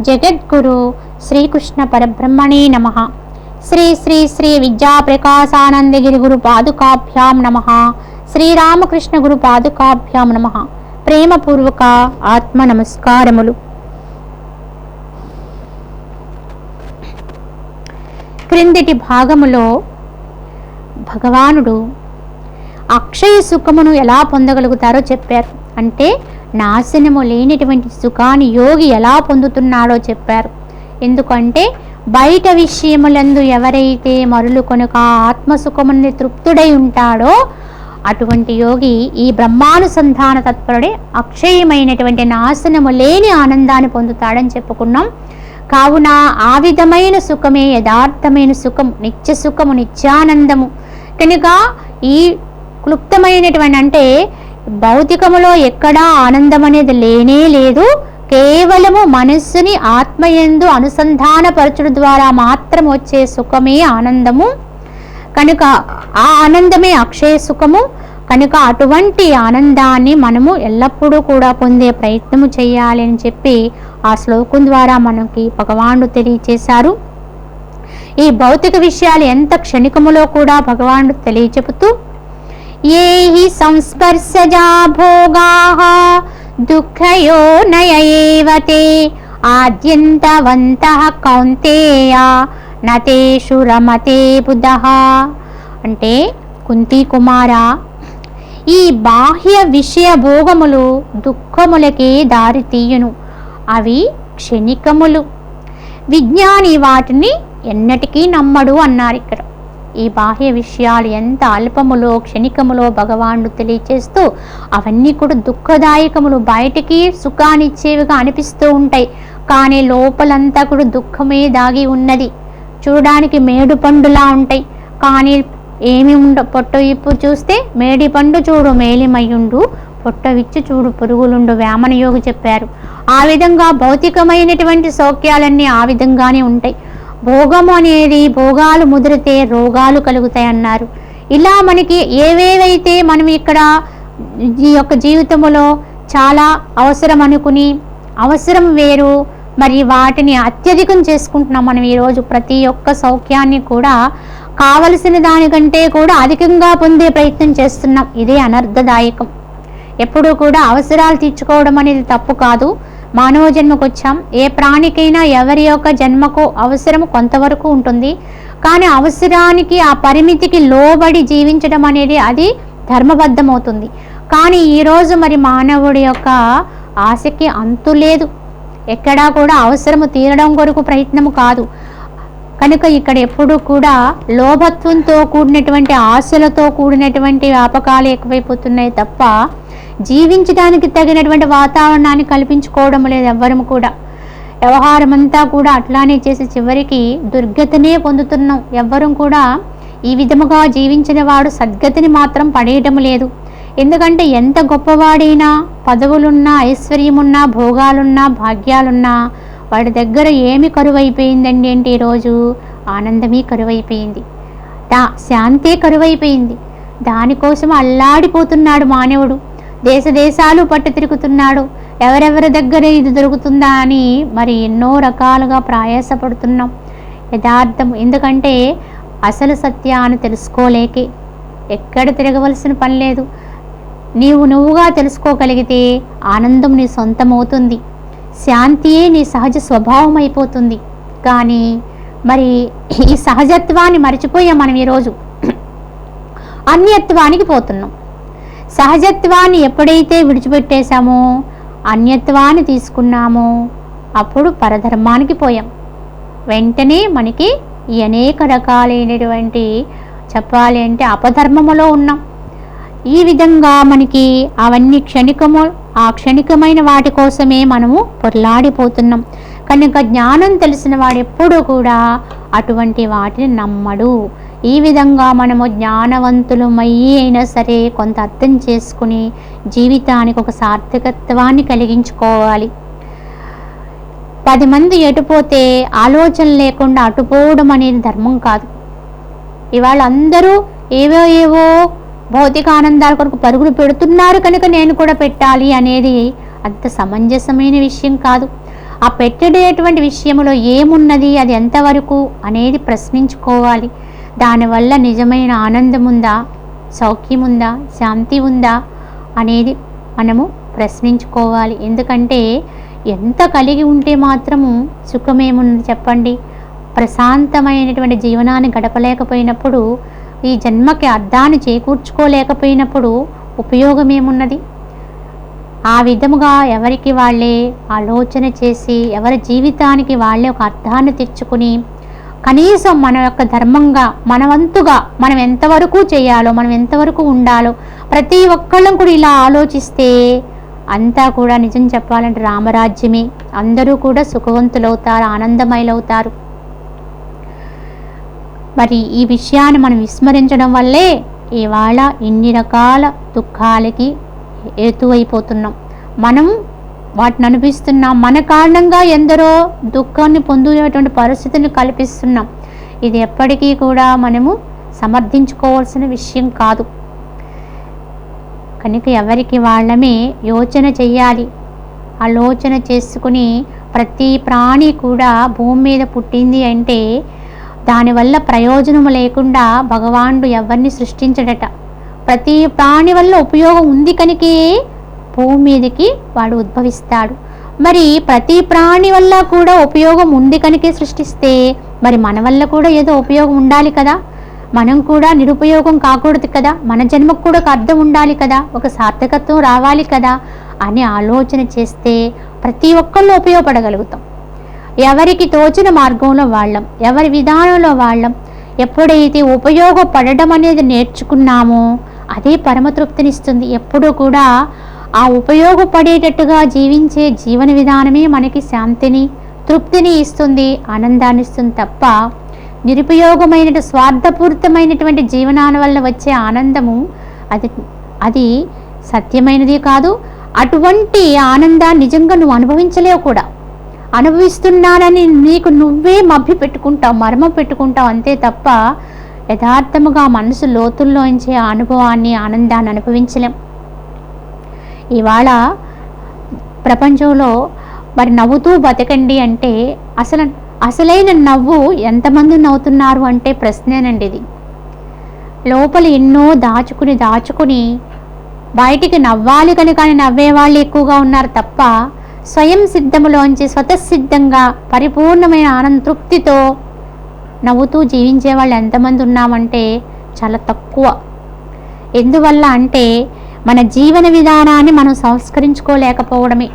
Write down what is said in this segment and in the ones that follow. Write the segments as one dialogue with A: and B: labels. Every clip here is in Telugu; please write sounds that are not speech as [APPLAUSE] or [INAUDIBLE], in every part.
A: జగద్గురు శ్రీకృష్ణ పరబ్రహ్మణే నమ. శ్రీ శ్రీ శ్రీ విద్యాప్రకాశానందగిరి గురు పాదుకాభ్యాం నమ. శ్రీరామకృష్ణ గురు పాదుకాభ్యాం నమ. ప్రేమపూర్వక ఆత్మ నమస్కారములు. క్రిందటి భాగములో భగవానుడు అక్షయ సుఖమును ఎలా పొందగలుగుతారో చెప్పారు. అంటే నాశనము లేనటువంటి సుఖాన్ని యోగి ఎలా పొందుతున్నాడో చెప్పారు. ఎందుకంటే బయట విషయములందు ఎవరైతే మరులు కొనుక ఆత్మసుఖముని తృప్తుడై ఉంటాడో అటువంటి యోగి ఈ బ్రహ్మానుసంధాన తత్పరుడే అక్షయమైనటువంటి నాశనము లేని ఆనందాన్ని పొందుతాడని చెప్పుకున్నాం. కావున ఆ విధమైన సుఖమే యథార్థమైన సుఖం నిత్య సుఖము నిత్యానందము. కనుక ఈ క్లుప్తమైనటువంటి అంటే భౌతికములో ఎక్కడా ఆనందం అనేది లేనే లేదు. కేవలము మనస్సుని ఆత్మయందు అనుసంధానపరచడం ద్వారా మాత్రం వచ్చే సుఖమే ఆనందము. కనుక ఆ ఆనందమే అక్షయ సుఖము. కనుక అటువంటి ఆనందాన్ని మనము ఎల్లప్పుడూ కూడా పొందే ప్రయత్నము చేయాలి అని చెప్పి ఆ శ్లోకం ద్వారా మనకి భగవానుడు తెలియచేశారు. ఈ భౌతిక విషయాలు ఎంత క్షణికములో కూడా భగవానుడు తెలియచెబుతూ ఏ హి సంస్పర్శజా భోగా దుఃఖయో నయయేవతే ఆద్యంతవంతః కౌంతేయ నతేషు రమతే బుధ. అంటే కుంతి కుమార ఈ బాహ్య విషయ భోగములు దుఃఖములకే దారి తీయును. అవి క్షణికములు. విజ్ఞాని వాటిని ఎన్నటికీ నమ్మడు అన్నారు ఇక్కడ. ఈ బాహ్య విషయాలు ఎంత అల్పములో క్షణికములో భగవానుడు తెలియచేస్తూ అవన్నీ కూడా దుఃఖదాయకములు బయటికి సుఖాన్నిచ్చేవిగా అనిపిస్తూ ఉంటాయి. కానీ లోపలంతా కూడా దుఃఖమే దాగి ఉన్నది. చూడడానికి మేడు పండులా ఉంటాయి. కానీ ఏమి ఉండ పొట్ట ఇప్పు చూస్తే మేడి పండు చూడు మేలిమయ్యుండు పొట్ట విచ్చి చూడు పురుగులుండు వేమన యోగి చెప్పారు. ఆ విధంగా భౌతికమైనటువంటి సౌఖ్యాలన్నీ ఆ విధంగానే ఉంటాయి. భోగము అనేది భోగాలు ముదిరితే రోగాలు కలుగుతాయి అన్నారు. ఇలా మనకి ఏవేవైతే మనం ఇక్కడ ఈ యొక్క జీవితంలో చాలా అవసరం అనుకుని అవసరం వేరు మరి వాటిని అత్యధికం చేసుకుంటున్నాం మనం ఈరోజు ప్రతి ఒక్క సౌఖ్యాన్ని కూడా కావలసిన దానికంటే కూడా అధికంగా పొందే ప్రయత్నం చేస్తున్నాం. ఇదే అనర్థదాయకం ఎప్పుడూ కూడా అవసరాలు తీర్చుకోవడం అనేది తప్పు కాదు. మానవ జన్మకు వచ్చాం ఏ ప్రాణికైనా ఎవరి యొక్క జన్మకు అవసరం కొంతవరకు ఉంటుంది. కానీ అవసరానికి ఆ పరిమితికి లోబడి జీవించడం అనేది అది ధర్మబద్ధమవుతుంది. కానీ ఈరోజు మరి మానవుడి యొక్క ఆశకి అంతు లేదు. ఎక్కడా కూడా అవసరము తీరడం కొరకు ప్రయత్నము కాదు. కనుక ఇక్కడ ఎప్పుడూ కూడా లోభత్వంతో కూడినటువంటి ఆశలతో కూడినటువంటి వ్యాపకాలు ఎక్కువైపోతున్నాయి తప్ప జీవించడానికి తగినటువంటి వాతావరణాన్ని కల్పించుకోవడం లేదు ఎవ్వరము కూడా. వ్యవహారం అంతా కూడా అట్లానే చేసి చివరికి దుర్గతినే పొందుతున్నాం. ఎవ్వరం కూడా ఈ విధముగా జీవించిన వాడు సద్గతిని మాత్రం పడేయటం లేదు. ఎందుకంటే ఎంత గొప్పవాడైనా పదవులున్నా ఐశ్వర్యమున్నా భోగాలున్నా భాగ్యాలున్నా వాడి దగ్గర ఏమి కరువైపోయిందండి అంటే ఈరోజు ఆనందమే కరువైపోయింది. దా శాంతే కరువైపోయింది. దానికోసం అల్లాడిపోతున్నాడు మానవుడు. దేశదేశాలు పట్టు తిరుగుతున్నాడు. ఎవరెవరి దగ్గర ఇది దొరుకుతుందా అని మరి ఎన్నో రకాలుగా ప్రయాసపడుతున్నాం. యథార్థం ఎందుకంటే అసలు సత్యాన్ని తెలుసుకోలేకే. ఎక్కడ తిరగవలసిన పని లేదు. నీవు నువ్వుగా తెలుసుకోగలిగితే ఆనందం నీ సొంతమవుతుంది. శాంతియే నీ సహజ స్వభావం అయిపోతుంది కానీ మరి ఈ సహజత్వాన్ని మర్చిపోయాం మనం ఈరోజు. అన్యత్వానికి పోతున్నాం. సహజత్వాన్ని ఎప్పుడైతే విడిచిపెట్టేశామో అన్యత్వాన్ని తీసుకున్నామో అప్పుడు పరధర్మానికి పోయాం. వెంటనే మనకి ఈ అనేక రకాలైనటువంటి చెప్పాలి అంటే అపధర్మములో ఉన్నాం. ఈ విధంగా మనకి అవన్నీ క్షణికము ఆ క్షణికమైన వాటి కోసమే మనము పొర్లాడిపోతున్నాం. కనుక జ్ఞానం తెలిసిన వాడు ఎప్పుడూ కూడా అటువంటి వాటిని నమ్మడు. ఈ విధంగా మనము జ్ఞానవంతులమయ్యి అయినా సరే కొంత అర్థం చేసుకుని జీవితానికి ఒక సార్థకత్వాన్ని కలిగించుకోవాలి. పది మంది ఎటుపోతే ఆలోచన లేకుండా అటుపోవడం అనేది ధర్మం కాదు. ఇవాళ అందరూ ఏవో ఏవో భౌతిక ఆనందాల కొరకు పరుగులు పెడుతున్నారు కనుక నేను కూడా పెట్టాలి అనేది అంత సమంజసమైన విషయం కాదు. ఆ పెట్టడేటువంటి విషయంలో ఏమున్నది అది ఎంతవరకు అనేది ప్రశ్నించుకోవాలి. దానివల్ల నిజమైన ఆనందం ఉందా సౌఖ్యం ఉందా శాంతి ఉందా అనేది మనము ప్రశ్నించుకోవాలి. ఎందుకంటే ఎంత కలిగి ఉంటే మాత్రము సుఖమేముంది చెప్పండి? ప్రశాంతమైనటువంటి జీవనాన్ని గడపలేకపోయినప్పుడు ఈ జన్మకి అర్థాన్ని చేకూర్చుకోలేకపోయినప్పుడు ఉపయోగం ఏమున్నది ఆ విధముగా ఎవరికి వాళ్ళే ఆలోచన చేసి ఎవరి జీవితానికి వాళ్ళే ఒక అర్థాన్ని తెచ్చుకుని కనీసం మన యొక్క ధర్మంగా మనవంతుగా మనం ఎంతవరకు చేయాలో మనం ఎంతవరకు ఉండాలో ప్రతి ఒక్కళ్ళం కూడా ఇలా ఆలోచిస్తే అంతా కూడా నిజం చెప్పాలంటే రామరాజ్యమే. అందరూ కూడా సుఖవంతులవుతారు ఆనందమయులవుతారు. మరి ఈ విషయాన్ని మనం విస్మరించడం వల్లే ఇవాళ ఇన్ని రకాల దుఃఖాలకి హేతువైపోతున్నాం. మనం వాటిని అనిపిస్తున్నాం మన కారణంగా ఎందరో దుఃఖాన్ని పొందునేటువంటి పరిస్థితిని కల్పిస్తున్నాం. ఇది ఎప్పటికీ కూడా మనము సమర్థించుకోవాల్సిన విషయం కాదు. కనుక ఎవరికి వాళ్ళమే యోచన చెయ్యాలి ఆలోచన చేసుకుని ప్రతి ప్రాణి కూడా భూమి మీద పుట్టింది అంటే దానివల్ల ప్రయోజనం లేకుండా భగవానుడు ఎవరిని సృష్టించడట? ప్రతి ప్రాణి వల్ల ఉపయోగం ఉంది కనుకే భూమి మీదకి వాడు ఉద్భవిస్తాడు. మరి ప్రతి ప్రాణి వల్ల కూడా ఉపయోగం ఉంది కనుకే సృష్టిస్తే మరి మన వల్ల కూడా ఏదో ఉపయోగం ఉండాలి కదా? మనం కూడా నిరుపయోగం కాకూడదు కదా? మన జన్మకు కూడా ఒక అర్థం ఉండాలి కదా? ఒక సార్థకత్వం రావాలి కదా? అని ఆలోచన చేస్తే ప్రతి ఒక్కళ్ళు ఉపయోగపడగలుగుతాం. ఎవరికి తోచిన మార్గంలో వాళ్ళం ఎవరి విధానంలో వాళ్ళం ఎప్పుడైతే ఉపయోగపడడం అనేది నేర్చుకున్నామో అదే పరమతృప్తినిస్తుంది ఎప్పుడూ కూడా ఆ ఉపయోగపడేటట్టుగా జీవించే జీవన విధానమే మనకి శాంతిని తృప్తిని ఇస్తుంది ఆనందాన్ని ఇస్తుంది తప్ప నిరుపయోగమైన స్వార్థపూరితమైనటువంటి జీవనాల వల్ల వచ్చే ఆనందము అది అది సత్యమైనది కాదు. అటువంటి ఆనందాన్ని నిజంగా నువ్వు అనుభవించలేవు కూడా. అనుభవిస్తున్నానని నీకు నువ్వే మభ్య పెట్టుకుంటావు మర్మ పెట్టుకుంటావు అంతే తప్ప యథార్థముగా మనసు లోతుల్లోంచే ఆ అనుభవాన్ని ఆనందాన్ని అనుభవించలేం. ఇవాళ ప్రపంచంలో మరి నవ్వుతూ బతకండి అంటే అసలు అసలైన నవ్వు ఎంతమంది నవ్వుతున్నారు అంటే ప్రశ్నేనండి ఇది. లోపల ఎన్నో దాచుకుని దాచుకుని బయటికి నవ్వాలి కనుక కానీ నవ్వే వాళ్ళు ఎక్కువగా ఉన్నారు తప్ప స్వయం సిద్ధములోంచి స్వతసిద్ధంగా పరిపూర్ణమైన ఆనంద తృప్తితో నవ్వుతూ జీవించే వాళ్ళు ఎంతమంది ఉన్నామంటే చాలా తక్కువ. ఎందువల్ల అంటే మన జీవన విధానాన్ని మనం సంస్కరించుకోలేకపోవడమే.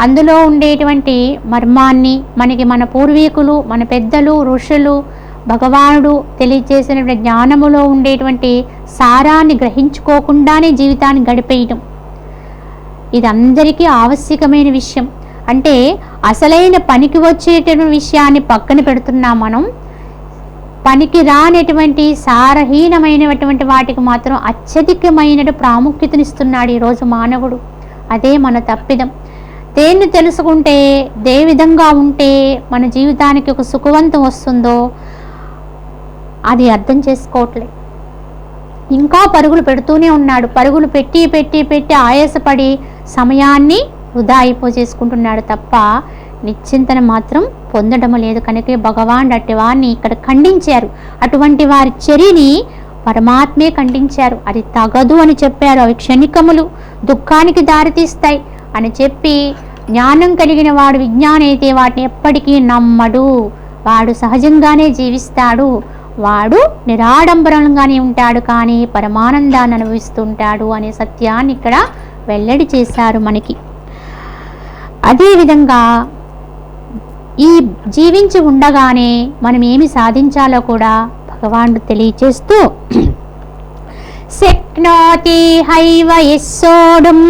A: అందులో ఉండేటువంటి మర్మాన్ని మనకి మన పూర్వీకులు మన పెద్దలు ఋషులు భగవానుడు తెలియజేసిన జ్ఞానములో ఉండేటువంటి సారాన్ని గ్రహించుకోకుండానే జీవితాన్ని గడిపేయటం. ఇది అందరికీ ఆవశ్యకమైన విషయం. అంటే అసలైన పనికి వచ్చేటటువంటి విషయాన్ని పక్కన పెడుతున్నాం మనం. పనికి రానటువంటి సారహీనమైనటువంటి వాటికి మాత్రం అత్యధికమైన ప్రాముఖ్యతనిస్తున్నాడు ఈరోజు మానవుడు. అదే మన తప్పిదం. దేన్ని తెలుసుకుంటే దే విధంగా ఉంటే మన జీవితానికి ఒక సుఖవంతం వస్తుందో అది అర్థం చేసుకోవట్లే. ఇంకా పరుగులు పెడుతూనే ఉన్నాడు. పరుగులు పెట్టి పెట్టి పెట్టి ఆయాసపడి సమయాన్ని వృధా అయిపో చేసుకుంటున్నాడు తప్ప నిశ్చింతన మాత్రం పొందడం లేదు. కనుక భగవాన్ అట్టి వారిని ఇక్కడ ఖండించారు. అటువంటి వారి చర్యని పరమాత్మే ఖండించారు. అది తగదు అని చెప్పారు. అవి క్షణికములు. దుఃఖానికి దారితీస్తాయి అని చెప్పి జ్ఞానం కలిగిన వాడు విజ్ఞానం అయితే వాటిని ఎప్పటికీ నమ్మడు. వాడు సహజంగానే జీవిస్తాడు. వాడు నిరాడంబరంగానే ఉంటాడు. కానీ పరమానందాన్ని అనుభవిస్తుంటాడు అనే సత్యాన్ని ఇక్కడ వెల్లడి చేశారు మనకి. అదేవిధంగా ఈ జీవించి ఉండగానే మనం ఏమి సాధించాలో కూడా భగవానుడు తెలియచేస్తూ [CLEARS THROAT] శక్నోతి హైవ యస్సోడుం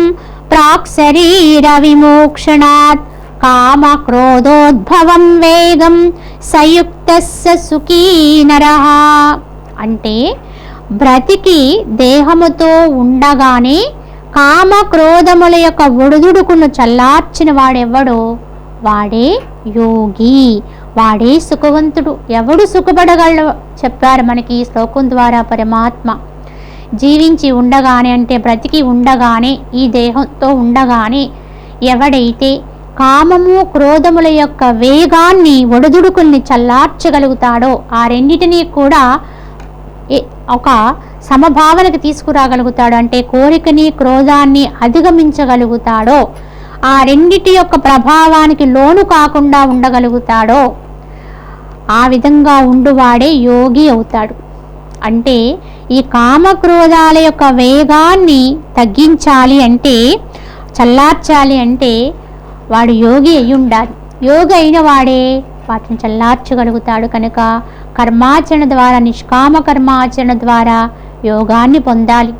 A: ప్రాక్ శరీర విమోక్షణాత్ కామ క్రోధోద్భవం వేగం సయుక్త సుఖీనర అంటే బ్రతికి దేహముతో ఉండగానే కామ క్రోధముల యొక్క ఒడుదుడుకును చల్లార్చిన వాడెవ్వడో వాడే యోగి. వాడే సుఖవంతుడు. ఎవడు సుఖపడగల చెప్పారు మనకి ఈ శ్లోకం ద్వారా పరమాత్మ. జీవించి ఉండగానే అంటే బ్రతికి ఉండగానే ఈ దేహంతో ఉండగానే ఎవడైతే కామము క్రోధముల యొక్క వేగాన్ని ఒడిదుడుకుల్ని చల్లార్చగలుగుతాడో ఆ రెండిటినీ కూడా ఒక సమభావనకు తీసుకురాగలుగుతాడు. అంటే కోరికని క్రోధాన్ని అధిగమించగలుగుతాడో ఆ రెండిటి యొక్క ప్రభావానికి లోను కాకుండా ఉండగలుగుతాడో ఆ విధంగా ఉండువాడే యోగి అవుతాడు. అంటే ఈ కామక్రోధాల యొక్క వేగాన్ని తగ్గించాలి అంటే చల్లార్చాలి అంటే వాడు యోగి అయి ఉండాలి. యోగి అయిన వాడే వాటిని చల్లార్చగలుగుతాడు కనుక కర్మాచరణ ద్వారా నిష్కామ కర్మాచరణ ద్వారా యోగాన్ని పొందాలి.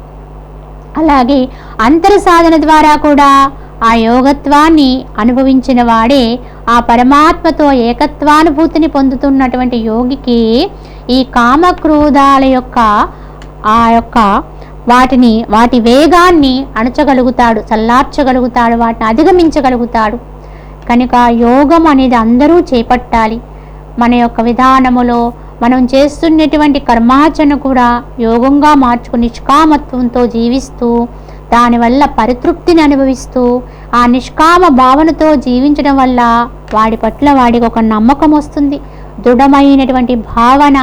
A: అలాగే అంతర సాధన ద్వారా కూడా ఆ యోగత్వాన్ని అనుభవించిన వాడే ఆ పరమాత్మతో ఏకత్వానుభూతిని పొందుతున్నటువంటి యోగికి ఈ కామక్రోధాల యొక్క ఆ యొక్క వాటిని వాటి వేగాన్ని అణచగలుగుతాడు చల్లార్చగలుగుతాడు వాటిని అధిగమించగలుగుతాడు. కనుక యోగం అనేది అందరూ చేపట్టాలి. మన యొక్క విధానములో మనం చేస్తున్నటువంటి కర్మాచరణ కూడా యోగంగా మార్చుకుని నిష్కామత్వంతో జీవిస్తూ దానివల్ల పరితృప్తిని అనుభవిస్తూ ఆ నిష్కామ భావనతో జీవించడం వల్ల వాడి పట్ల వాడికి ఒక నమ్మకం వస్తుంది. దృఢమైనటువంటి భావన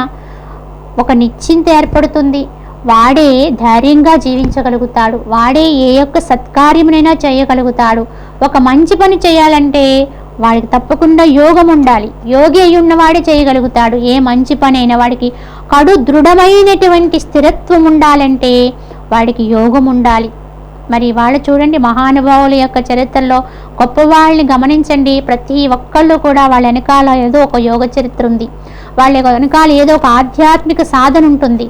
A: ఒక నిశ్చింత ఏర్పడుతుంది. వాడే ధైర్యంగా జీవించగలుగుతాడు. వాడే ఏ యొక్క సత్కార్యమునైనా చేయగలుగుతాడు. ఒక మంచి పని చేయాలంటే వాడికి తప్పకుండా యోగం ఉండాలి. యోగి అయి ఉన్నవాడే చేయగలుగుతాడు. ఏ మంచి పని అయినా వాడికి కడు దృఢమైనటువంటి స్థిరత్వం ఉండాలంటే వాడికి యోగం ఉండాలి. మరి వాళ్ళు చూడండి మహానుభావుల యొక్క చరిత్రలో గొప్ప వాళ్ళని గమనించండి. ప్రతి ఒక్కళ్ళు కూడా వాళ్ళ వెనకాల ఏదో ఒక యోగ చరిత్ర ఉంది. వాళ్ళ యొక్క వెనకాల ఏదో ఒక ఆధ్యాత్మిక సాధన ఉంటుంది.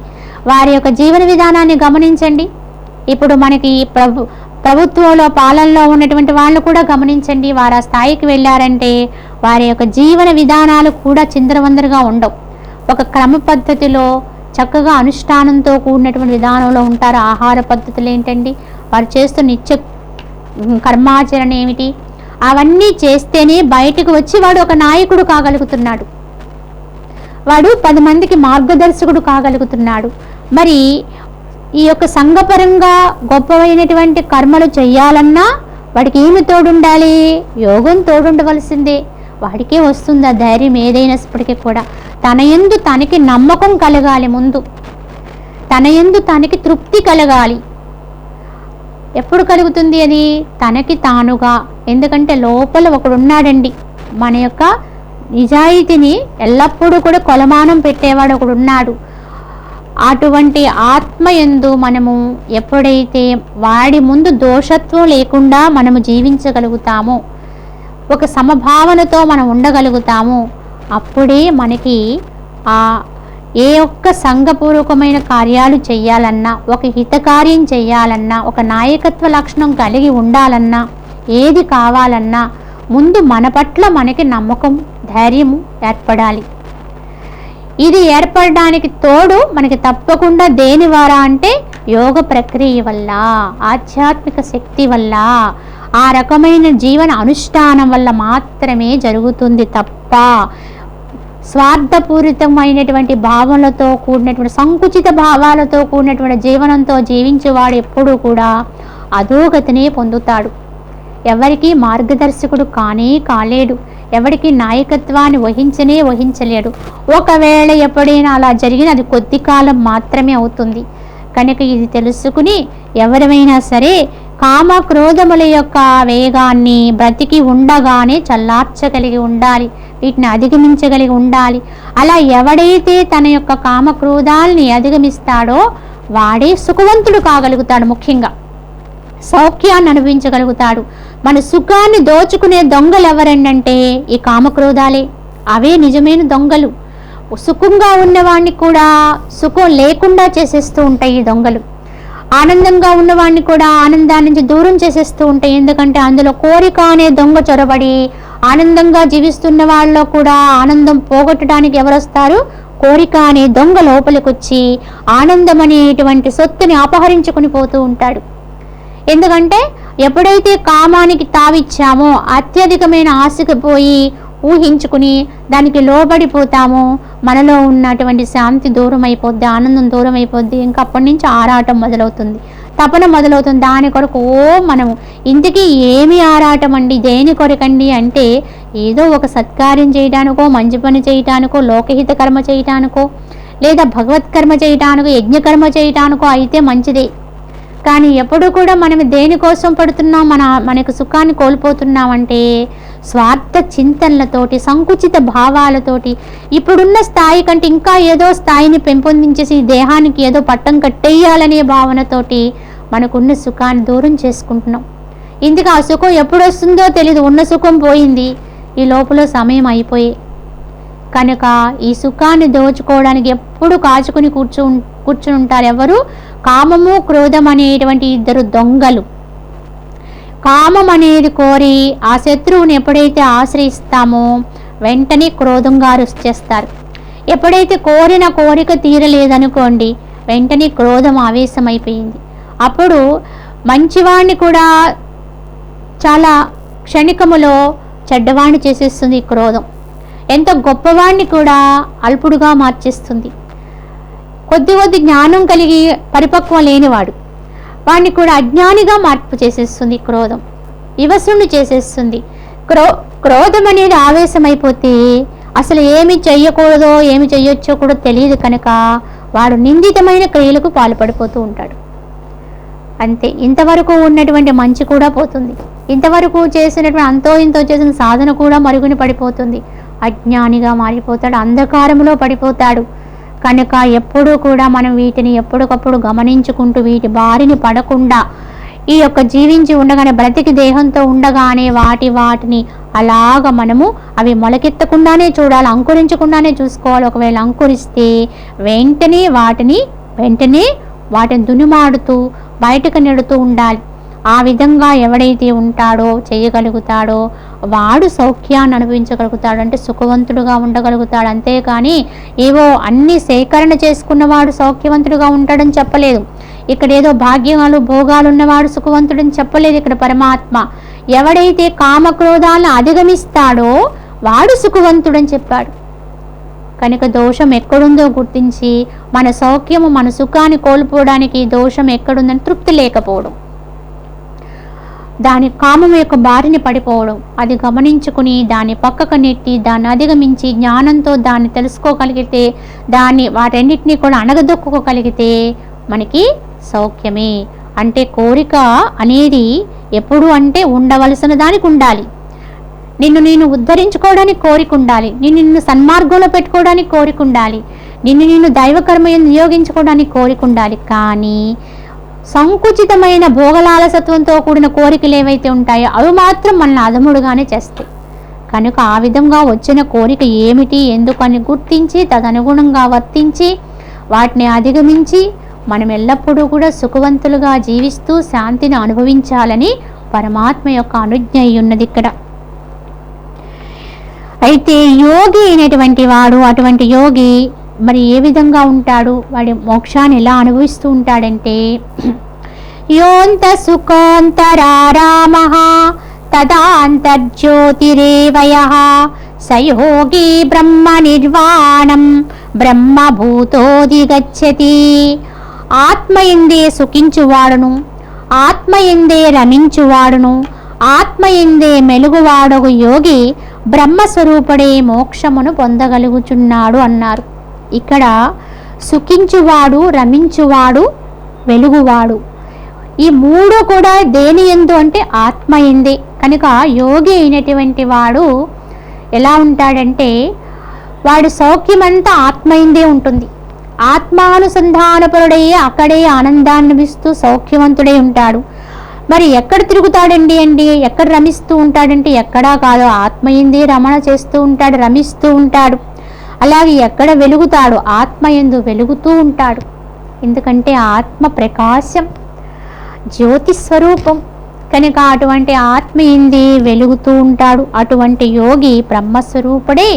A: వారి యొక్క జీవన విధానాన్ని గమనించండి. ఇప్పుడు మనకి ప్రభు ప్రభుత్వంలో పాలనలో ఉన్నటువంటి వాళ్ళు కూడా గమనించండి. వారు ఆ స్థాయికి వెళ్ళారంటే వారి యొక్క జీవన విధానాలు కూడా చిందరవందరగా ఉండవు. ఒక క్రమ పద్ధతిలో చక్కగా అనుష్ఠానంతో కూడినటువంటి విధానంలో ఉంటారు. ఆహార పద్ధతులు ఏంటండి? వారు చేస్తున్న నిత్య కర్మాచరణ ఏమిటి? అవన్నీ చేస్తేనే బయటకు వచ్చి వాడు ఒక నాయకుడు కాగలుగుతున్నాడు. వాడు పది మందికి మార్గదర్శకుడు కాగలుగుతున్నాడు. మరి ఈ యొక్క సంఘపరంగా గొప్పవైనటువంటి కర్మలు చేయాలన్నా వాడికి ఏమి తోడుండాలి? యోగం తోడుండవలసిందే. వాడికే వస్తుంది ఆ ధైర్యం ఏదైనప్పటికీ కూడా. తన ఎందు తనకి నమ్మకం కలగాలి ముందు. తన యందు తనకి తృప్తి కలగాలి. ఎప్పుడు కలుగుతుంది అది? తనకి తానుగా. ఎందుకంటే లోపల ఒకడున్నాడండి. మన యొక్క నిజాయితీని ఎల్లప్పుడూ కూడా కొలమానం పెట్టేవాడు ఒకడున్నాడు. అటువంటి ఆత్మ ఎందు మనము ఎప్పుడైతే వాడి ముందు దోషత్వం లేకుండా మనము జీవించగలుగుతామో ఒక సమభావనతో మనం ఉండగలుగుతాము అప్పుడే మనకి ఆ ఏ ఒక్క సంఘపూర్వకమైన కార్యాలు చేయాలన్నా ఒక హితకార్యం చేయాలన్నా ఒక నాయకత్వ లక్షణం కలిగి ఉండాలన్నా ఏది కావాలన్నా ముందు మన పట్ల మనకి నమ్మకం ధైర్యము ఏర్పడాలి. ఇది ఏర్పడడానికి తోడు మనకి తప్పకుండా దేని ద్వారా అంటే యోగ ప్రక్రియ వల్ల ఆధ్యాత్మిక శక్తి వల్ల ఆ రకమైన జీవన అనుష్ఠానం వల్ల మాత్రమే జరుగుతుంది తప్ప స్వార్థపూరితమైనటువంటి భావనలతో కూడినటువంటి సంకుచిత భావాలతో కూడినటువంటి జీవనంతో జీవించేవాడు ఎప్పుడూ కూడా అధోగతినే పొందుతాడు. ఎవరికి మార్గదర్శకుడు కానే కాలేడు. ఎవరికి నాయకత్వాన్ని వహించనే వహించలేడు. ఒకవేళ ఎప్పుడైనా అలా జరిగిన అది కొద్ది కాలం మాత్రమే అవుతుంది. కనుక ఇది తెలుసుకుని ఎవరైనా సరే కామ క్రోధముల యొక్క వేగాన్ని బ్రతికి ఉండగానే చల్లార్చగలిగి ఉండాలి వీటిని అధిగమించగలిగి ఉండాలి. అలా ఎవడైతే తన యొక్క కామ క్రోధాల్ని అధిగమిస్తాడో వాడే సుఖవంతుడు కాగలుగుతాడు ముఖ్యంగా. సౌఖ్యాన్ని అనుభవించగలుగుతాడు. మన సుఖాన్ని దోచుకునే దొంగలు ఎవరంటే ఈ కామక్రోధాలే. అవే నిజమైన దొంగలు. సుఖంగా ఉన్నవాడిని కూడా సుఖం లేకుండా చేసేస్తూ ఉంటాయి ఈ దొంగలు. ఆనందంగా ఉన్నవాడిని కూడా ఆనందాన్ని నుంచి దూరం చేసేస్తూ ఉంటాయి ఎందుకంటే అందులో కోరిక అనే దొంగ చొరబడి ఆనందంగా జీవిస్తున్న వాళ్ళలో కూడా ఆనందం పోగొట్టడానికి ఎవరు వస్తారు కోరిక అనే దొంగ లోపలికొచ్చి ఆనందం అనేటువంటి సొత్తుని అపహరించుకుని పోతూ ఉంటాడు. ఎందుకంటే ఎప్పుడైతే కామానికి తావిచ్చామో అత్యధికమైన ఆశకు పోయి ఊహించుకుని దానికి లోబడిపోతామో. మనలో ఉన్నటువంటి శాంతి దూరం అయిపోద్ది ఆనందం దూరం అయిపోద్ది ఇంకా అప్పటి నుంచి ఆరాటం మొదలవుతుంది. తపన మొదలవుతుంది. దాని కొరకు ఓ మనము ఇంతకీ ఏమి ఆరాటం అండి? దేని కొరకండి అంటే ఏదో ఒక సత్కార్యం చేయడానికో మంచి పని చేయటానికో లోకహిత కర్మ చేయటానికో లేదా భగవత్కర్మ చేయటానికో యజ్ఞకర్మ చేయటానికో అయితే మంచిదే. కానీ ఎప్పుడు కూడా మనం దేనికోసం పడుతున్నాం మన మనకు సుఖాన్ని కోల్పోతున్నామంటే స్వార్థ చింతనలతోటి సంకుచిత భావాలతోటి ఇప్పుడున్న స్థాయి కంటే ఇంకా ఏదో స్థాయిని పెంపొందించేసి దేహానికి ఏదో పట్టం కట్టేయాలనే భావనతోటి మనకున్న సుఖాన్ని దూరం చేసుకుంటున్నాం. ఇందుకు ఆ సుఖం ఎప్పుడు వస్తుందో తెలియదు ఉన్న సుఖం పోయింది ఈ లోపల సమయం అయిపోయి. కనుక ఈ సుఖాన్ని దోచుకోవడానికి ఎప్పుడు కాచుకుని కూర్చు కూర్చుని ఉంటారు ఎవరు? కామము క్రోధం అనేటువంటి ఇద్దరు దొంగలు. కామం అనేది కోరి ఆ శత్రువుని ఎప్పుడైతే ఆశ్రయిస్తామో వెంటనే క్రోధంగా చేస్తారు. ఎప్పుడైతే కోరిన కోరిక తీరలేదనుకోండి వెంటనే క్రోధం ఆవేశమైపోయింది. అప్పుడు మంచివాణ్ణి కూడా చాలా క్షణికములో చెడ్డవాణ్ణి చేసేస్తుంది క్రోధం. ఎంత గొప్పవాణ్ణి కూడా అల్పుడుగా మార్చేస్తుంది. కొద్ది కొద్ది జ్ఞానం కలిగి పరిపక్వం లేనివాడు. వాడిని కూడా అజ్ఞానిగా మార్పు చేసేస్తుంది క్రోధం. ఇవసుని చేసేస్తుంది. క్రో క్రోధం అనేది ఆవేశమైపోతే అసలు ఏమి చెయ్యకూడదో ఏమి చెయ్యొచ్చో కూడా తెలియదు కనుక వాడు నిందితమైన క్రియలకు పాల్పడిపోతూ ఉంటాడు. అంతే ఇంతవరకు ఉన్నటువంటి మంచి కూడా పోతుంది. ఇంతవరకు చేసినటువంటి అంతో ఇంతో చేసిన సాధన కూడా మరుగుని పడిపోతుంది. అజ్ఞానిగా మారిపోతాడు అంధకారంలో పడిపోతాడు. కనుక ఎప్పుడూ కూడా మనం వీటిని ఎప్పటికప్పుడు గమనించుకుంటూ వీటి బారిని పడకుండా ఈ యొక్క జీవించి ఉండగానే బ్రతికి దేహంతో ఉండగానే వాటి వాటిని అలాగ మనము అవి మొలకెత్తకుండానే చూడాలి అంకురించకుండానే చూసుకోవాలి. ఒకవేళ అంకురిస్తే వెంటనే వాటిని వెంటనే వాటిని దునిమాడుతూ బయటకు నెడుతూ ఉండాలి. ఆ విధంగా ఎవడైతే ఉంటాడో చేయగలుగుతాడో వాడు సౌఖ్యాన్ని అనుభవించగలుగుతాడు అంటే సుఖవంతుడుగా ఉండగలుగుతాడు. అంతేకాని ఏవో అన్ని సేకరణ చేసుకున్నవాడు సౌఖ్యవంతుడుగా ఉంటాడని చెప్పలేదు. ఇక్కడ ఏదో భాగ్యాలు భోగాలు ఉన్నవాడు సుఖవంతుడని చెప్పలేదు ఇక్కడ పరమాత్మ. ఎవడైతే కామక్రోధాలను అధిగమిస్తాడో వాడు సుఖవంతుడని చెప్పాడు. కనుక దోషం ఎక్కడుందో గుర్తించి మన సౌఖ్యము మన సుఖాన్ని కోల్పోవడానికి దోషం ఎక్కడుందని తృప్తి లేకపోవడం. దాని కామం యొక్క బారిన పడిపోవడం. అది గమనించుకుని దాన్ని పక్కకు నెట్టి దాన్ని అధిగమించి జ్ఞానంతో దాన్ని తెలుసుకోగలిగితే దాన్ని వాటన్నిటినీ కూడా అణగదొక్కుకోగలిగితే మనకి సౌఖ్యమే. అంటే కోరిక అనేది ఎప్పుడు అంటే ఉండవలసిన దానికి ఉండాలి. నిన్ను నేను ఉద్ధరించుకోవడానికి కోరిక ఉండాలి. నిన్ను నిన్ను సన్మార్గంలో పెట్టుకోవడానికి కోరిక ఉండాలి. నిన్ను నేను దైవకర్మ నియోగించుకోవడానికి కోరిక ఉండాలి. కానీ సంకుచితమైన భోగలాలసత్వంతో కూడిన కోరికలు ఏవైతే ఉంటాయో అవి మాత్రం మన అదముడుగానే చేస్తాయి. కనుక ఆ విధంగా వచ్చిన కోరిక ఏమిటి ఎందుకని గుర్తించి తదనుగుణంగా వర్తించి వాటిని అధిగమించి మనం ఎల్లప్పుడూ కూడా సుఖవంతులుగా జీవిస్తూ శాంతిని అనుభవించాలని పరమాత్మ యొక్క అనుజ్ఞ ఉన్నది ఇక్కడ. అయితే యోగి అయినటువంటి వాడు అటువంటి యోగి మరి ఏ విధంగా ఉంటాడు? వాడి మోక్షాన్ని ఎలా అనుభవిస్తూ ఉంటాడంటే యోంత సుఖాంతరారామ తదాంతర్జ్యోతిరేవయ సయోగి బ్రహ్మ నిర్వాణం బ్రహ్మభూతోదిగచ్చతి ఆత్మయందే సుఖించువాడును ఆత్మయందే రమించువాడును ఆత్మయందే మెలుగువాడగు యోగి బ్రహ్మస్వరూపుడే మోక్షమును పొందగలుగుచున్నాడు అన్నారు. ఇక్కడ సుఖించువాడు రమించువాడు వెలుగువాడు. ఈ మూడు కూడా దేని ఎందు అంటే ఆత్మ ఎందే. కనుక యోగి అయినటువంటి వాడు ఎలా ఉంటాడంటే వాడు సౌఖ్యమంతా ఆత్మ ఎందే ఉంటుంది. ఆత్మానుసంధానపరుడై అక్కడే ఆనందాన్నిస్తూ సౌఖ్యవంతుడై ఉంటాడు. మరి ఎక్కడ తిరుగుతాడండి అండి? ఎక్కడ రమిస్తూ ఉంటాడంటే ఎక్కడా కాదు. ఆత్మయిందే రమణ చేస్తూ ఉంటాడు రమిస్తూ ఉంటాడు. అలాగే ఎక్కడ వెలుగుతాడు ఆత్మయందు వెలుగుతూ ఉంటాడు. ఎందుకంటే ఆత్మ ప్రకాశం జ్యోతి స్వరూపం. కనుక అటువంటి ఆత్మ ఎందే వెలుగుతూ ఉంటాడు. అటువంటి యోగి బ్రహ్మస్వరూపుడే.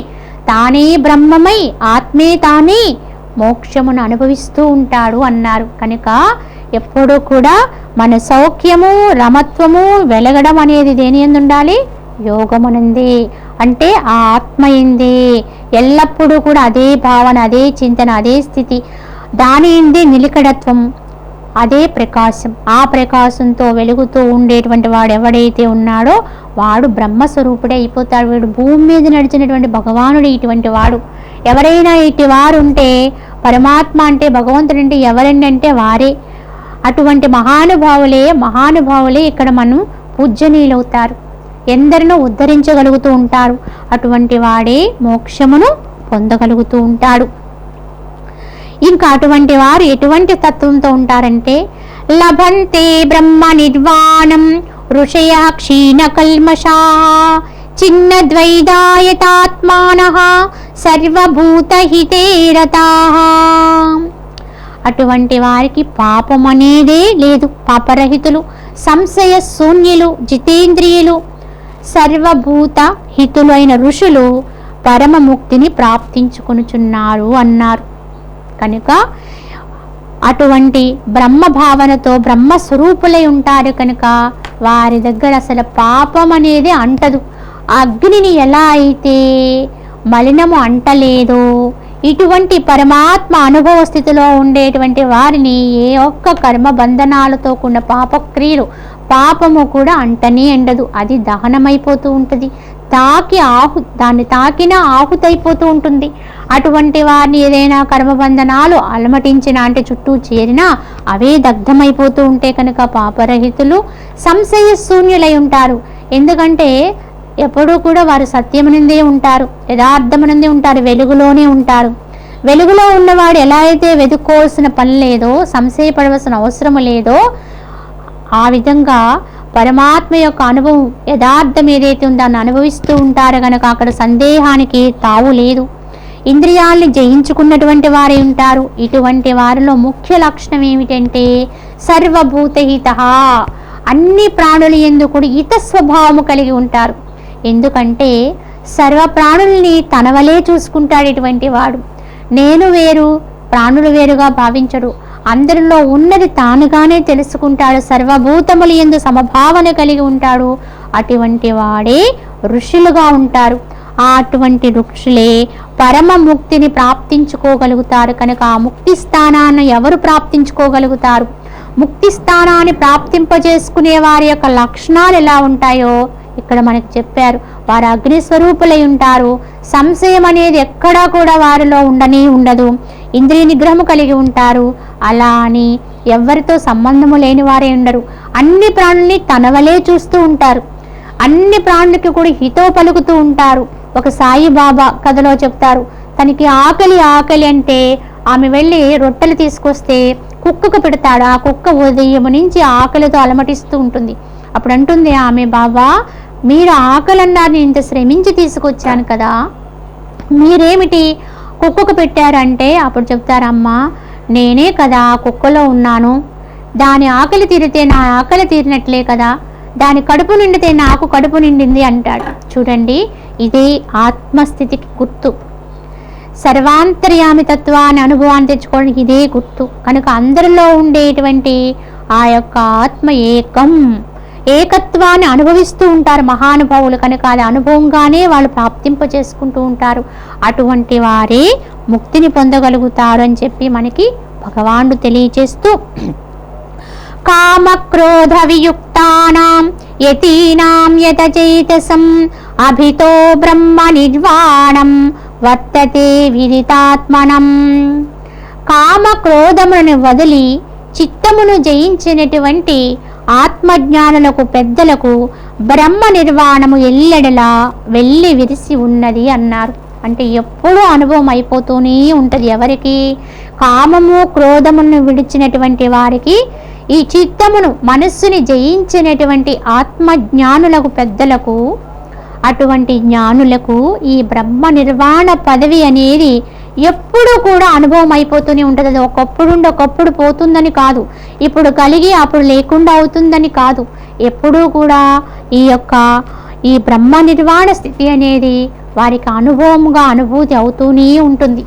A: తానే బ్రహ్మమై ఆత్మే తానే మోక్షమును అనుభవిస్తూ ఉంటాడు అన్నారు. కనుక ఎప్పుడూ కూడా మన సౌఖ్యము రమత్వము వెలగడం అనేది దేని ఎందు ఉండాలి యోగమునందే. అంటే ఆ ఆత్మ ఎల్లప్పుడూ కూడా అదే భావన అదే చింతన అదే స్థితి. దాని ఎందే నిలికడత్వం అదే ప్రకాశం. ఆ ప్రకాశంతో వెలుగుతూ ఉండేటువంటి వాడు ఎవడైతే ఉన్నాడో వాడు బ్రహ్మస్వరూపుడే అయిపోతాడు. వీడు భూమి మీద నడిచినటువంటి భగవానుడు ఇటువంటి వాడు. ఎవరైనా ఇటు వారు ఉంటే పరమాత్మ అంటే భగవంతుడు అంటే ఎవరండి అంటే వారే. అటువంటి మహానుభావులే మహానుభావులే ఇక్కడ మనం పూజ్యనీయులవుతారు. ఎందరినో ఉద్ధరించగలుగుతూ ఉంటారు అటువంటి వాడే మోక్షమును పొందగలుగుతూ ఉంటాడు. ఇంకా అటువంటి వారు ఎటువంటి తత్వంతో ఉంటారంటే లభంతే బ్రహ్మ నిర్వాణం ఋషయ క్షీణ కల్మషా చిన్న ద్వైదాయతాత్మాన సర్వభూతహితే రతా అటువంటి వారికి పాపం అనేదే లేదు. పాపరహితులు సంశయ శూన్యులు జితేంద్రియులు సర్వభూత హితులైన ఋషులు పరమముక్తిని ప్రాప్తించుకునుచున్నారు అన్నారు. కనుక అటువంటి బ్రహ్మ భావనతో బ్రహ్మ స్వరూపులై ఉంటారు కనుక వారి దగ్గర అసలు పాపం అనేది అంటదు. అగ్నిని ఎలా అయితే మలినము అంటలేదో ఇటువంటి పరమాత్మ అనుభవ స్థితిలో ఉండేటువంటి వారిని ఏ ఒక్క కర్మ బంధనాలతో కూడిన పాపక్రియలు పాపము కూడా అంటనే ఎండదు. అది దహనమైపోతూ ఉంటుంది. తాకి ఆహు దాన్ని తాకినా ఆహుతైపోతూ ఉంటుంది. అటువంటి వారిని ఏదైనా కర్మబంధనాలు అలమటించిన అంటే చుట్టూ చేరినా అవే దగ్ధమైపోతూ ఉంటే కనుక పాపరహితులు సంశయ శూన్యులై ఉంటారు. ఎందుకంటే ఎప్పుడూ కూడా వారు సత్యమునందే ఉంటారు. యథార్థమునందే ఉంటారు. వెలుగులోనే ఉంటారు. వెలుగులో ఉన్నవాడు ఎలా అయితే వెతుక్కోవాల్సిన పని లేదో సంశయపడవలసిన అవసరం లేదో ఆ విధంగా పరమాత్మ యొక్క అనుభవం యథార్థం ఏదైతే ఉందో అని అనుభవిస్తూ ఉంటారో కనుక అక్కడ సందేహానికి తావు లేదు. ఇంద్రియాల్ని జయించుకున్నటువంటి వారే ఉంటారు. ఇటువంటి వారిలో ముఖ్య లక్షణం ఏమిటంటే సర్వభూతహిత అన్ని ప్రాణులు ఎందుకు హిత స్వభావము కలిగి ఉంటారు. ఎందుకంటే సర్వ ప్రాణుల్ని తనవలే చూసుకుంటాడు ఇటువంటి వాడు. నేను వేరు ప్రాణులు వేరుగా భావించడు. అందరిలో ఉన్నది తానుగానే తెలుసుకుంటాడు. సర్వభూతములు ఎందు సమభావన కలిగి ఉంటాడు. అటువంటి వాడే ఋషులుగా ఉంటారు. ఆ అటువంటి ఋషులే పరమ ముక్తిని ప్రాప్తించుకోగలుగుతారు. కనుక ఆ ముక్తి స్థానాన్ని ఎవరు ప్రాప్తించుకోగలుగుతారు? ముక్తి స్థానాన్ని ప్రాప్తింపజేసుకునే వారి యొక్క లక్షణాలు ఎలా ఉంటాయో ఇక్కడ మనకు చెప్పారు. వారు అగ్ని స్వరూపులై ఉంటారు. సంశయం అనేది ఎక్కడా కూడా వారిలో ఉండనే ఉండదు. ఇంద్రియ నిగ్రహము కలిగి ఉంటారు. అలా అని ఎవరితో సంబంధము లేని వారే ఉండరు. అన్ని ప్రాణుల్ని తనవలే చూస్తూ ఉంటారు. అన్ని ప్రాణులకి కూడా హితో పలుకుతూ ఉంటారు. ఒక సాయిబాబా కథలో చెప్తారు తనకి ఆకలి ఆకలి అంటే ఆమె వెళ్ళి రొట్టెలు తీసుకొస్తే కుక్కకు పెడతాడు. ఆ కుక్క ఉదయం నుంచి ఆకలితో అలమటిస్తూ ఉంటుంది. అప్పుడు అంటుంది ఆమె బాబా మీరు ఆకలి అన్నారు నేను ఇంత శ్రమించి తీసుకొచ్చాను కదా. మీరేమిటి కుక్కకు పెట్టారంటే? అప్పుడు చెప్తారమ్మా నేనే కదా ఆ కుక్కలో ఉన్నాను. దాని ఆకలి తీరితే నా ఆకలి తీరినట్లే కదా. దాని కడుపు నిండితే నాకు కడుపు నిండింది అంటాడు. చూడండి ఇదే ఆత్మస్థితికి గుర్తు. సర్వాంతర్యామి తత్వాన్ని అనుభవాన్ని తెచ్చుకోవడానికి ఇదే గుర్తు. కనుక అందరిలో ఉండేటువంటి ఆ యొక్క ఆత్మ ఏకం. ఏకత్వాన్ని అనుభవిస్తూ ఉంటారు మహానుభావులు. కనుక అది అనుభవంగానే వాళ్ళు ప్రాప్తింప చేసుకుంటూ ఉంటారు. అటువంటి వారే ముక్తిని పొందగలుగుతారు అని చెప్పి మనకి భగవానుడు తెలియచేస్తూ కామక్రోధ వియుక్తానాం యతీనాం యతచేతసం అభితో బ్రహ్మ నిర్వాణం వర్తతే విదితాత్మనం. కామక్రోధములను వదిలి చిత్తమును జయించినటువంటి ఆత్మజ్ఞానులకు పెద్దలకు బ్రహ్మ నిర్వాణము ఎల్లెడలా వెళ్ళి విరిసి ఉన్నది అన్నారు. అంటే ఎప్పుడూ అనుభవం అయిపోతూనే ఉంటుంది. ఎవరికి కామము క్రోధమును విడిచినటువంటి వారికి ఈ చిత్తమును మనస్సుని జయించినటువంటి ఆత్మజ్ఞానులకు పెద్దలకు అటువంటి జ్ఞానులకు ఈ బ్రహ్మ నిర్వాణ పదవి అనేది ఎప్పుడూ కూడా అనుభవం అయిపోతూనే ఉంటుంది. అది ఒకప్పుడు ఒకప్పుడు పోతుందని కాదు. ఇప్పుడు కలిగి అప్పుడు లేకుండా అవుతుందని కాదు. ఎప్పుడూ కూడా ఈ యొక్క ఈ బ్రహ్మ నిర్వాణ స్థితి అనేది వారికి అనుభవముగా అనుభూతి అవుతూనే ఉంటుంది.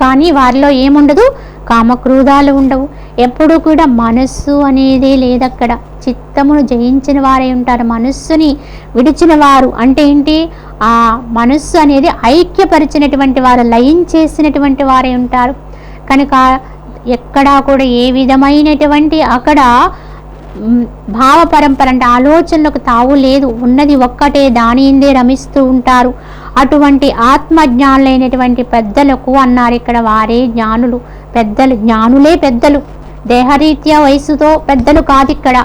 A: కానీ వారిలో ఏముండదు? కామక్రోధాలు ఉండవు. ఎప్పుడూ కూడా మనస్సు అనేదే లేదక్కడ. చిత్తమును జయించిన వారే ఉంటారు. మనస్సుని విడిచిన వారు అంటే ఏంటి? ఆ మనస్సు అనేది ఐక్యపరిచినటువంటి వారు లయం చేసినటువంటి వారే ఉంటారు. కనుక ఎక్కడా కూడా ఏ విధమైనటువంటి అక్కడ భావ పరంపర అంటే ఆలోచనలకు తావు లేదు. ఉన్నది ఒక్కటే దానిందే రమిస్తూ ఉంటారు. అటువంటి ఆత్మజ్ఞానులైనటువంటి పెద్దలకు అన్నారు ఇక్కడ వారే జ్ఞానులు. పెద్దలు జ్ఞానులే పెద్దలు. దేహరీత్యా వయసుతో పెద్దలు కాదు ఇక్కడ.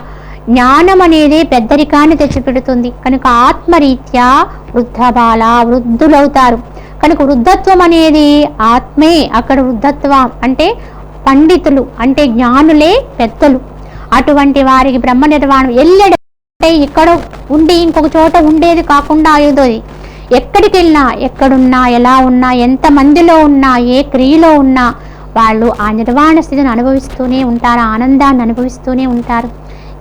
A: జ్ఞానం అనేది పెద్దరికాన్ని తెచ్చిపెడుతుంది. కనుక ఆత్మరీత్యా వృద్ధబాల వృద్ధులవుతారు. కనుక వృద్ధత్వం అనేది ఆత్మే అక్కడ వృద్ధత్వం అంటే పండితులు అంటే జ్ఞానులే పెద్దలు. అటువంటి వారికి బ్రహ్మ నిర్వాణం ఎల్లెడ ఇక్కడ ఉండి ఇంకొక చోట ఉండేది కాకుండా అయ్యేది ఎక్కడికి వెళ్ళినా ఎక్కడున్నా ఎలా ఉన్నా ఎంత మందిలో ఉన్నా ఏ క్రియలో ఉన్నా వాళ్ళు ఆ నిర్వాణ స్థితిని అనుభవిస్తూనే ఉంటారు ఆనందాన్ని అనుభవిస్తూనే ఉంటారు.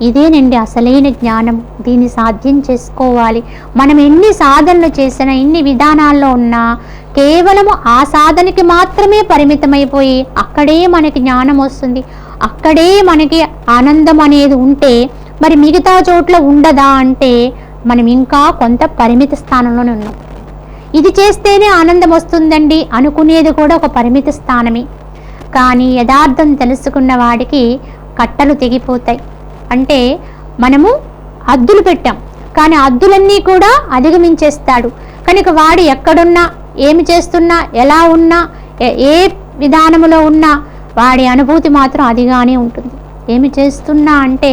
A: ఇదేనండి అసలైన జ్ఞానం. దీన్ని సాధ్యం చేసుకోవాలి. మనం ఎన్ని సాధనలు చేసినా ఎన్ని విధానాల్లో ఉన్నా కేవలము ఆ సాధనకి మాత్రమే పరిమితమైపోయి అక్కడే మనకి జ్ఞానం వస్తుంది. అక్కడే మనకి ఆనందం అనేది ఉంటే మరి మిగతా చోట్ల ఉండదా అంటే మనం ఇంకా కొంత పరిమిత స్థానంలోనే ఉన్నాం. ఇది చేస్తేనే ఆనందం వస్తుందండి అనుకునేది కూడా ఒక పరిమిత స్థానమే. కానీ యథార్థం తెలుసుకున్న వాడికి కట్టలు తెగిపోతాయి. అంటే మనము అద్దులు పెట్టాం. కానీ అద్దులన్నీ కూడా అధిగమించేస్తాడు. కనుక వాడు ఎక్కడున్నా ఏమి చేస్తున్నా ఎలా ఉన్నా ఏ- ఏ విధానములో ఉన్నా వాడి అనుభూతి మాత్రం అదిగానే ఉంటుంది. ఏమి చేస్తున్నా అంటే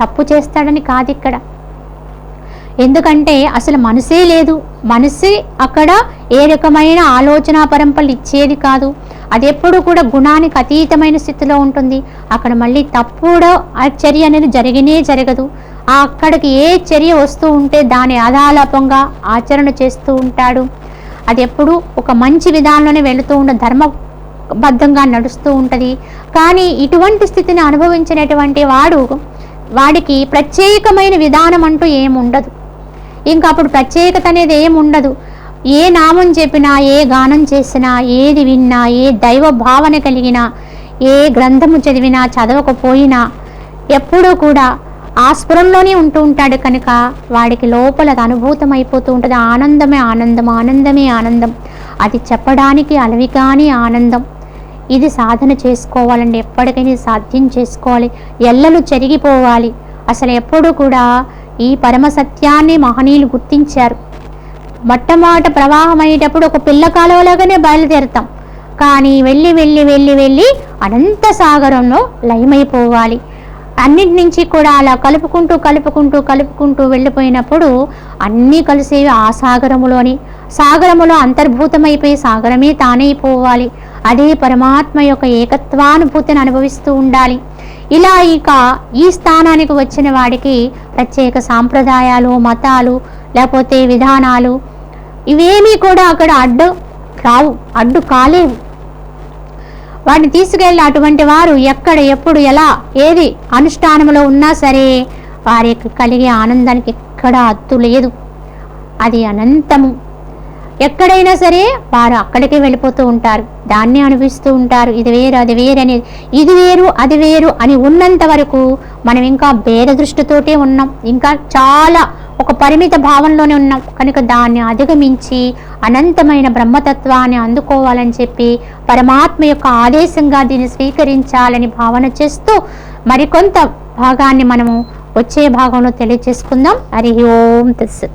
A: తప్పు చేస్తాడని కాదు ఇక్కడ. ఎందుకంటే అసలు మనసే లేదు. మనసే అక్కడ ఏ రకమైన ఆలోచన పరంపరలు ఇచ్చేది కాదు. అది ఎప్పుడు కూడా గుణానికి అతీతమైన స్థితిలో ఉంటుంది. అక్కడ మళ్ళీ తప్పుడు ఆ చర్య అనేది జరిగినే జరగదు. ఆ అక్కడికి ఏ చర్య వస్తూ ఉంటే దాని ఆధాలాపంగా ఆచరణ చేస్తూ ఉంటాడు. అది ఎప్పుడు ఒక మంచి విధానంలోనే వెళుతూ ఉన్న ధర్మ బద్ధంగా నడుస్తూ ఉంటుంది. కానీ ఇటువంటి స్థితిని అనుభవించినటువంటి వాడు వాడికి ప్రత్యేకమైన విధానం అంటూ ఏముండదు. ఇంకా అప్పుడు ప్రత్యేకత అనేది ఏం ఉండదు ఏ నామం చెప్పినా ఏ గానం చేసినా ఏది విన్నా ఏ దైవ భావన కలిగినా ఏ గ్రంథము చదివినా చదవకపోయినా ఎప్పుడూ కూడా ఆ స్ఫురంలోనే ఉంటూ ఉంటాడు కనుక వాడికి లోపల అది అనుభూతం అయిపోతూ ఉంటుంది. ఆనందమే ఆనందం ఆనందమే ఆనందం. అది చెప్పడానికి అలవి కాని ఆనందం. ఇది సాధన చేసుకోవాలండి. ఎప్పటికైనా ఇది సాధ్యం చేసుకోవాలి. ఎల్లలు చెరిగిపోవాలి. అసలు ఎప్పుడు కూడా ఈ పరమ సత్యాన్ని మహనీయులు గుర్తించారు. మొట్టమొదట ప్రవాహం అయ్యేటప్పుడు ఒక పిల్ల కాలువలాగానే బయలుదేరుతాం. కానీ వెళ్ళి వెళ్ళి వెళ్ళి వెళ్ళి అనంత సాగరంలో లయమైపోవాలి. అన్నిటి నుంచి కూడా అలా కలుపుకుంటూ కలుపుకుంటూ కలుపుకుంటూ వెళ్ళిపోయినప్పుడు అన్నీ కలిసేవి ఆ సాగరములోని. సాగరములో అంతర్భూతమైపోయి సాగరమే తానైపోవాలి. అదే పరమాత్మ యొక్క ఏకత్వానుభూతిని అనుభవిస్తూ ఉండాలి. ఇలా ఇక ఈ స్థానానికి వచ్చిన వాడికి ప్రత్యేక సాంప్రదాయాలు మతాలు లేకపోతే విధానాలు ఇవేమీ కూడా అక్కడ అడ్డు రావు అడ్డు కాలేవు. వాడిని తీసుకెళ్ళి అటువంటి వారు ఎక్కడ ఎప్పుడు ఎలా ఏది అనుష్ఠానంలో ఉన్నా సరే వారికి కలిగే ఆనందానికి ఎక్కడా అత్తు లేదు. అది అనంతము. ఎక్కడైనా సరే వారు అక్కడికే వెళ్ళిపోతూ ఉంటారు. దాన్ని అనుభవిస్తూ ఉంటారు. ఇది వేరు అది వేరు అనేది. ఇది వేరు అది వేరు అని ఉన్నంత వరకు మనం ఇంకా భేద దృష్టితోటే ఉన్నాం. ఇంకా చాలా ఒక పరిమిత భావంలోనే ఉన్నాం. కనుక దాన్ని అధిగమించి అనంతమైన బ్రహ్మతత్వాన్ని అందుకోవాలని చెప్పి పరమాత్మ యొక్క ఆదేశంగా దీన్ని స్వీకరించాలని భావన చేస్తూ మరికొంత భాగాన్ని మనము వచ్చే భాగంలో తెలియచేసుకుందాం హరి ఓం తస్సు.